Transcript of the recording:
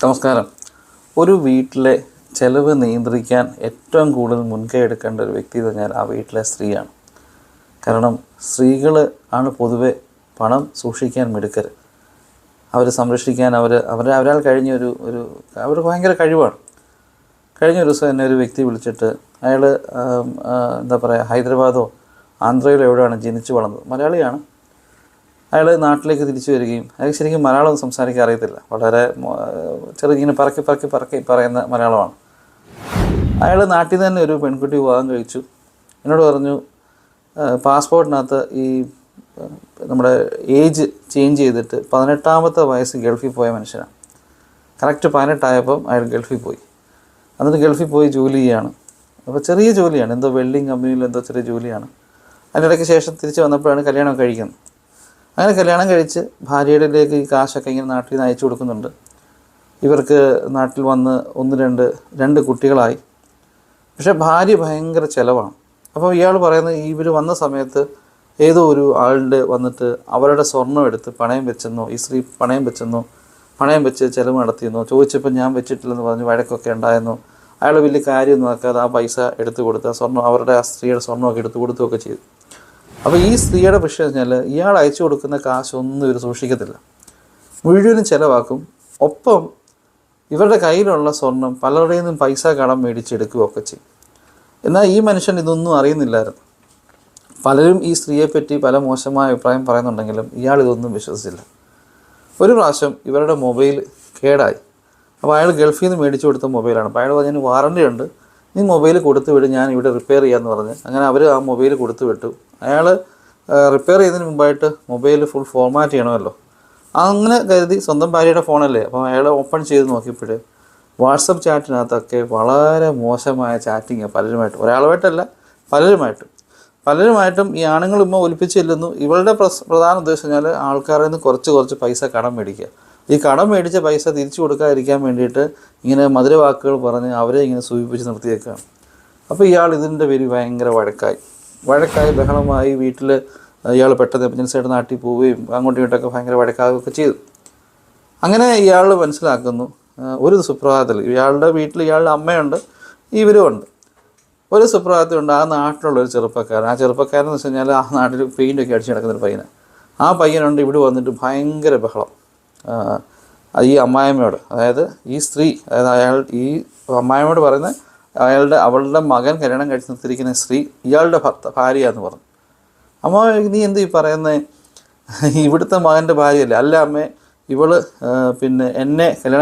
നമസ്കാരം. ഒരു വീട്ടിലെ ചെലവ് നിയന്ത്രിക്കാൻ ഏറ്റവും കൂടുതൽ മുൻകൈ എടുക്കേണ്ട ഒരു വ്യക്തി എന്ന് പറഞ്ഞാൽ ആ വീട്ടിലെ സ്ത്രീയാണ്. കാരണം സ്ത്രീകൾ ആണ് പൊതുവെ പണം സൂക്ഷിക്കാൻ മിടുക്കർ അവർ സംരക്ഷിക്കാൻ അവർ അവർ അവരാൽ കഴിഞ്ഞ ഒരു ഒരു അവർ ഭയങ്കര കഴിവാണ്. കഴിഞ്ഞ ഒരു ദിവസം എന്നെ ഒരു വ്യക്തി വിളിച്ചിട്ട് അയാൾ എന്താ പറയുക ഹൈദരാബാദോ ആന്ധ്രയിലോ എവിടെയാണ് ജനിച്ചു വളർന്നത്? മലയാളിയാണ്. അയാൾ നാട്ടിലേക്ക് തിരിച്ചു വരികയും അയാൾ ശരിക്കും മലയാളം സംസാരിക്കാൻ അറിയത്തില്ല. വളരെ ചെറുങ്ങനെ പറക്കി പറക്കി പറക്കി പറയുന്ന മലയാളമാണ്. അയാൾ നാട്ടിൽ തന്നെ ഒരു പെൺകുട്ടി വിവാഹം കഴിച്ചു. എന്നോട് പറഞ്ഞു പാസ്പോർട്ടിനകത്ത് ഈ നമ്മുടെ ഏജ് ചേഞ്ച് ചെയ്തിട്ട് പതിനെട്ടാമത്തെ വയസ്സ് ഗൾഫിൽ പോയ മനുഷ്യനാണ്. കറക്റ്റ് പതിനെട്ടായപ്പം അയാൾ ഗൾഫിൽ പോയി. എന്നിട്ട് ഗൾഫിൽ പോയി ജോലി ചെയ്യാണ്. അപ്പോൾ ചെറിയ ജോലിയാണ്. എന്തോ വെൽഡിങ് കമ്പനിയിൽ എന്തോ ചെറിയ ജോലിയാണ്. അതിനിടയ്ക്ക് ശേഷം തിരിച്ച് വന്നപ്പോഴാണ് കല്യാണം കഴിക്കുന്നത്. അങ്ങനെ കല്യാണം കഴിച്ച് ഭാര്യയുടെയിലേക്ക് ഈ കാശൊക്കെ ഇങ്ങനെ നാട്ടിൽ നിന്ന് അയച്ചു കൊടുക്കുന്നുണ്ട്. ഇവർക്ക് നാട്ടിൽ വന്ന് ഒന്ന് രണ്ട് രണ്ട് കുട്ടികളായി. പക്ഷെ ഭാര്യ ഭയങ്കര ചിലവാണ്. അപ്പോൾ ഇയാൾ പറയുന്നത് ഇവർ വന്ന സമയത്ത് ഏതോ ഒരു ആളുടെ വന്നിട്ട് അവരുടെ സ്വർണം എടുത്ത് പണയം വെച്ചെന്നോ ഈ സ്ത്രീ പണയം വെച്ചെന്നോ പണയം വെച്ച് ചിലവ് നടത്തിയെന്നോ ചോദിച്ചപ്പോൾ ഞാൻ വെച്ചിട്ടില്ലെന്ന് പറഞ്ഞ് വഴക്കൊക്കെ ഉണ്ടായെന്നോ അയാൾ വലിയ കാര്യമൊന്നും ആക്കാതെ ആ പൈസ എടുത്തു കൊടുത്ത് സ്വർണം അവരുടെ ആ സ്ത്രീയുടെ സ്വർണമൊക്കെ എടുത്തു കൊടുത്തുമൊക്കെ ചെയ്തു. അപ്പോൾ ഈ സ്ത്രീയുടെ വിഷയം വെച്ചാൽ ഇയാൾ അയച്ചു കൊടുക്കുന്ന കാശൊന്നും ഇവർ സൂക്ഷിക്കത്തില്ല. മുഴുവനും ചിലവാക്കും. ഒപ്പം ഇവരുടെ കയ്യിലുള്ള സ്വർണം പലരുടെയും നിന്നും പൈസ കടം മേടിച്ചെടുക്കുകയൊക്കെ ചെയ്യും. എന്നാൽ ഈ മനുഷ്യൻ ഇതൊന്നും അറിയുന്നില്ലായിരുന്നു. പലരും ഈ സ്ത്രീയെപ്പറ്റി പല മോശമായ അഭിപ്രായം പറയുന്നുണ്ടെങ്കിലും ഇയാൾ ഇതൊന്നും വിശ്വസിച്ചില്ല. ഒരു പ്രാവശ്യം ഇവരുടെ മൊബൈൽ കേടായി. അപ്പോൾ അയാൾ ഗൾഫിൽ നിന്ന് മേടിച്ചു കൊടുത്ത മൊബൈലാണ്. അപ്പോൾ അയാൾ പറഞ്ഞു വാറണ്ടി ഉണ്ട് നീ മൊബൈൽ കൊടുത്തു വിട് ഞാൻ ഇവിടെ റിപ്പയർ ചെയ്യാമെന്ന് പറഞ്ഞ്. അങ്ങനെ അവർ ആ മൊബൈൽ കൊടുത്തു വിട്ടു. അയാൾ റിപ്പയർ ചെയ്യുന്നതിന് മുമ്പായിട്ട് മൊബൈൽ ഫുൾ ഫോർമാറ്റ് ചെയ്യണമല്ലോ. അങ്ങനെ കരുതി സ്വന്തം ഭാര്യയുടെ ഫോണല്ലേ അപ്പോൾ അയാൾ ഓപ്പൺ ചെയ്ത് നോക്കിയപ്പോൾ വാട്സപ്പ് ചാറ്റിനകത്തൊക്കെ വളരെ മോശമായ ചാറ്റിങ് പലരുമായിട്ടും. ഒരാളുമായിട്ടല്ല പലരുമായിട്ടും. പലരുമായിട്ടും ഈ ആണുങ്ങൾ ഇമ്മ ഒലിപ്പിച്ചില്ലെന്നു ഇവളുടെ പ്രധാന ഉദ്ദേശം വെച്ചാൽ ആൾക്കാരിൽ നിന്ന് കുറച്ച് കുറച്ച് പൈസ കടം മേടിക്കുക. ഈ കടം മേടിച്ച പൈസ തിരിച്ചു കൊടുക്കാതിരിക്കാൻ വേണ്ടിയിട്ട് ഇങ്ങനെ മധുരവാക്കുകൾ പറഞ്ഞ് അവരെ ഇങ്ങനെ സൂചിപ്പിച്ച് നിർത്തിയേക്കാണ്. അപ്പോൾ ഇയാൾ ഇതിന്റെ പേര് ഭയങ്കര വഴക്കായി. വഴക്കായി ബഹളമായി വീട്ടിൽ ഇയാൾ പെട്ടെന്ന് എമർജൻസി ആയിട്ട് നാട്ടിൽ പോവുകയും അങ്ങോട്ടും ഇങ്ങോട്ടൊക്കെ ഭയങ്കര വഴക്കാവുകയൊക്കെ ചെയ്തു. അങ്ങനെ ഇയാൾ മനസ്സിലാക്കുന്നു ഒരു സുപ്രഭാതത്തിൽ ഇയാളുടെ വീട്ടിൽ ഇയാളുടെ അമ്മയുണ്ട് ഇവരുമുണ്ട് ഒരു സുപ്രഭാതത്തിലുണ്ട് ആ നാട്ടിലുള്ള ഒരു ചെറുപ്പക്കാരൻ. ആ ചെറുപ്പക്കാരൻ എന്ന് വെച്ച് കഴിഞ്ഞാൽ ആ നാട്ടിൽ പെയിന്റൊക്കെ അടിച്ച് നടക്കുന്ന ഒരു ആ പയ്യനുണ്ട് ഇവിടെ വന്നിട്ട് ഭയങ്കര ബഹളം. ഈ അമ്മായിമ്മയോട് അതായത് ഈ സ്ത്രീ അതായത് അയാൾ ഈ അമ്മായിമ്മയോട് പറയുന്നത് അയാളുടെ അവളുടെ മകൻ കല്യാണം കഴിച്ച് നിർത്തിയിരിക്കുന്ന സ്ത്രീ ഇയാളുടെ ഭർത്ത ഭാര്യ എന്ന് പറഞ്ഞു. അമ്മ നീ എന്ത് ഈ പറയുന്നത് ഇവിടുത്തെ മകന്റെ ഭാര്യയല്ലേ? അല്ല അമ്മേ ഇവൾ പിന്നെ എന്നെ കല്യാണം